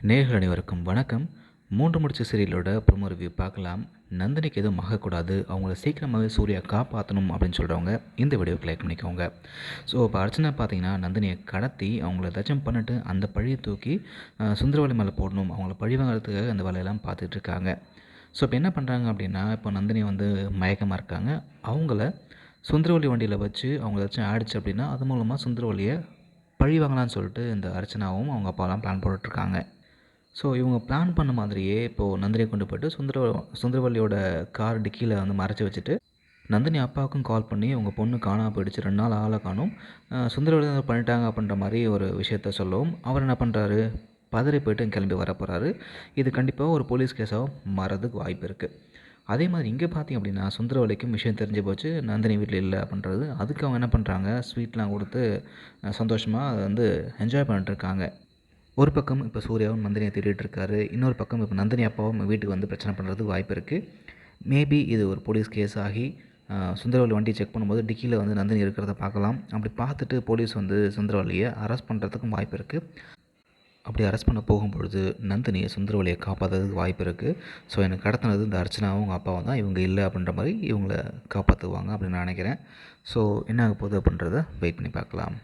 நேர்கள் அனைவருக்கும் வணக்கம். மூன்று முடிச்ச சீரியலோட ப்ரொமோ ரிவ்யூ பார்க்கலாம். நந்தினிக்கு எதுவும் ஆகக்கூடாது. அவங்கள சீக்கிரமாகவே சூர்யா காப்பாற்றணும் அப்படின்னு சொல்கிறவங்க இந்த வீடியோக்கு லைக் பண்ணிக்கோங்க. ஸோ இப்போ அர்ச்சனா பார்த்தீங்கன்னா நந்தினியை கடத்தி அவங்கள ஏதாச்சும் பண்ணிட்டு அந்த பழியை தூக்கி அஹ், மேலே போடணும். அவங்கள பழி வாங்குறதுக்கு அந்த வேலையெல்லாம் பார்த்துட்டு இருக்காங்க. ஸோ இப்போ என்ன பண்ணுறாங்க அப்படின்னா இப்போ நந்தினி வந்து மயக்கமாக இருக்காங்க. அவங்கள சுந்தரவல்லி வண்டியில் வச்சு அவங்க ஏதாச்சும் ஆடிச்சு அப்படின்னா அது மூலமாக சுந்தரவல்லியை பழி வாங்கலாம்னு சொல்லிட்டு இந்த அர்ச்சனாவும் அவங்க அப்பாலாம் பிளான் போட்டுட்ருக்காங்க ஸோ இவங்க பிளான் பண்ண மாதிரியே இப்போது நந்தினியை கொண்டு போயிட்டு சுந்தர சுந்தரவல்லியோட கார் டிக்கியில் வந்து மறைச்சி வச்சுட்டு நந்தினி அப்பாவுக்கும் கால் பண்ணி உங்கள் பொண்ணு காணாமல் போயிடுச்சு ரெண்டு நாள் ஆளை காணும். சுந்தரவல்லி பண்ணிட்டாங்க அப்படின்ற மாதிரி ஒரு விஷயத்த சொல்லவும். அவர் என்ன பண்ணுறாரு பதறி போயிட்டு கிளம்பி வர போகிறாரு இது கண்டிப்பாக ஒரு போலீஸ் கேஸாக மாறதுக்கு வாய்ப்பு இருக்குது அதே மாதிரி இங்கே பார்த்தீங்க அப்படின்னா சுந்தரவல்லிக்கும் விஷயம் தெரிஞ்சு போச்சு. நந்தினி வீட்டில் இல்லை அப்படின்றது. அதுக்கு அவங்க என்ன பண்ணுறாங்க ஸ்வீட்லாம் கொடுத்து சந்தோஷமாக அதை வந்து என்ஜாய் பண்ணிட்டு இருக்காங்க. ஒரு பக்கம் இப்போ சூர்யாவும் நந்தினியை தேடிட்டு இருக்காரு. இன்னொரு பக்கம் இப்போ நந்தினி அப்பாவும் வீட்டுக்கு வந்து பிரச்சனை பண்ணுறதுக்கு வாய்ப்பு இருக்குது மேபி இது ஒரு போலீஸ் கேஸ் ஆகி சுந்தரவல்லி வண்டி செக் பண்ணும்போது டிக்கியில் வந்து நந்தினி இருக்கிறத பார்க்கலாம். அப்படி பார்த்துட்டு போலீஸ் வந்து சுந்தரவல்லியை அரெஸ்ட் பண்ணுறதுக்கும் வாய்ப்பு இருக்குது அப்படி அரெஸ்ட் பண்ண போகும்பொழுது நந்தினியை சுந்தரவல்லியை காப்பாற்றுறதுக்கு வாய்ப்பு இருக்குது ஸோ எனக்கு கடத்தினது இந்த அர்ச்சனாவும் அவங்க அப்பாவும் தான். இவங்க இல்லை அப்படின்ற மாதிரி இவங்கள காப்பாற்றுவாங்க அப்படின்னு நான் நினைக்கிறேன். ஸோ என்ன ஆக போகுது அப்படின்றத வெயிட் பண்ணி பார்க்கலாம்.